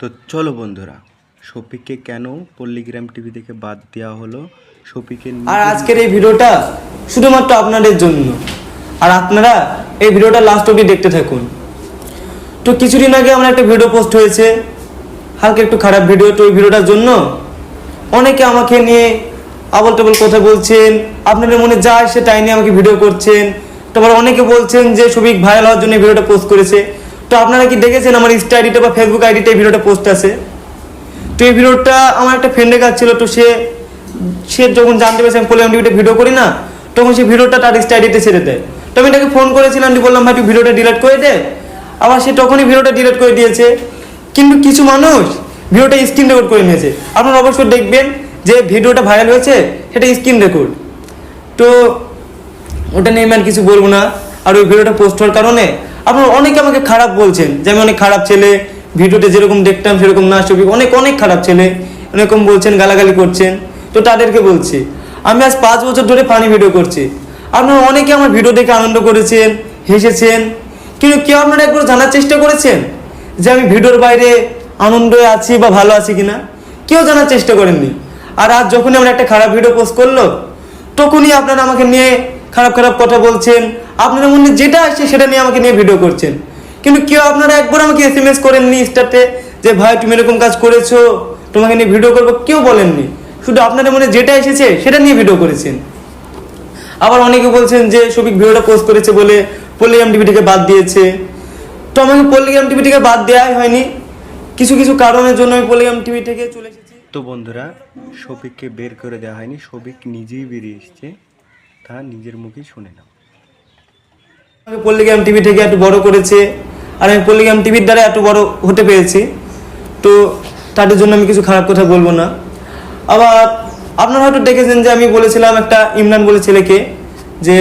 তো চলো বন্ধুরা, শফিককে কেন পল্লীগ্রাম টিভি থেকে বাদ দেওয়া হলো? শফিকের আর আজকের এই ভিডিওটা শুধুমাত্র আপনাদের জন্য। আর আপনারা এই ভিডিওটা লাস্ট অবধি দেখতে থাকুন। তো কিছুদিন আগে আমার একটা ভিডিও পোস্ট হয়েছে। হালকা একটু খারাপ ভিডিও তো ওই ভিডিওটার জন্য অনেকে আমাকে নিয়ে আবল টাবল কথা বলছেন, আপনাদের মনে যা আসে তাই নিয়ে আমাকে ভিডিও করছেন। তারপর অনেকে বলছেন যে সবিক ভাইরাল হওয়ার জন্য ভিডিওটা পোস্ট করেছে। তো আপনারা কি দেখেছেন আমার ইনস্টা আইডিটা বা ফেসবুক আইডিতে এই ভিডিওটা পোস্ট আছে? তো এই ভিডিওটা আমার একটা ফ্রেন্ডের কাছে ছিল, তো সে সে যখন জানতে পেরেছে আমি বললাম টিভিতে ভিডিও করি না, তখন সে ভিডিওটা তার স্টাডিতে ছেড়ে দেয়। তো আমি তাকে ফোন করেছিলাম দিয়ে বললাম, ভাই, তুই ভিডিওটা ডিলিট করে দে। আবার সে তখনই ভিডিওটা ডিলিট করে দিয়েছে। কিন্তু কিছু মানুষ ভিডিওটা স্ক্রিন রেকর্ড করে নিয়েছে। আপনারা অবশ্যই দেখবেন যে ভিডিওটা ভাইরাল হয়েছে, সেটা স্ক্রিন রেকর্ড তো ওটা নিয়ে আমি আর কিছু বলব না। আর ওই ভিডিওটা পোস্ট হওয়ার কারণে আপনারা অনেকে আমাকে খারাপ বলছেন যে আমি অনেক খারাপ ছেলে, ভিডিওতে যেরকম দেখতাম সেরকম না ছবি অনেক অনেক খারাপ ছেলে, এরকম বলছেন, গালাগালি করছেন। তো তাদেরকে বলছি, আমি আজ পাঁচ বছর ধরে ফানি ভিডিও করছি। আপনারা অনেকে আমার ভিডিও দেখে আনন্দ করেছেন, হেসেছেন। কিন্তু কেউ আপনারা একবার জানার চেষ্টা করেছেন যে আমি ভিডিওর বাইরে আনন্দে আছি বা ভালো আছি কিনা? কেউ জানার চেষ্টা করেননি। আর আজ যখনই আমরা একটা খারাপ ভিডিও পোস্ট করল, তখনই আপনারা আমাকে নিয়ে খারাপ খারাপ কথা বলছেন। আপনাদের মনে যেটা আসছে সেটা নিয়ে আমাকে নিয়ে ভিডিও করছেন। কিন্তু কেউ আপনারা একবার আমাকে এস এম এস করেননি স্টার্টে যে, ভাই, তুমি এরকম কাজ করেছ, তোমাকে নিয়ে ভিডিও করব। কেউ বলেননি। শুধু আপনাদের মনে যেটা এসেছে সেটা নিয়ে ভিডিও করেছেন। আবার অনেকে বলছেন যে, সবিক ভিডিওটা পোস্ট করেছে বলে পল্লিগ্রাম টিভি থেকে বাদ দিয়েছে। তো আমাকে পল্লিগ্রাম টিভি থেকে বাদ দেওয়াই হয়নি। কিছু কিছু কারণের জন্য আমি পল্লিগ্রাম টিভি থেকে চলে এসেছি। তো বন্ধুরা শফিককে বের করে দেওয়া হয়নি। শফিক নিজেই বেরিয়ে এসছে। তা নিজের মুখে শুনে নাও। আমাকে পল্লিগ্রাম টিভি থেকে একটু বড় করেছে, আর আমি পল্লিগ্রাম টিভির দ্বারা একটু বড় হতে পেরেছি, তো তাদের জন্য আমি কিছু খারাপ কথা বলব না। আবার আপনারা হয়তো দেখেছেন যে আমি বলেছিলাম একটা ইমরান বলে ছেলেকে যে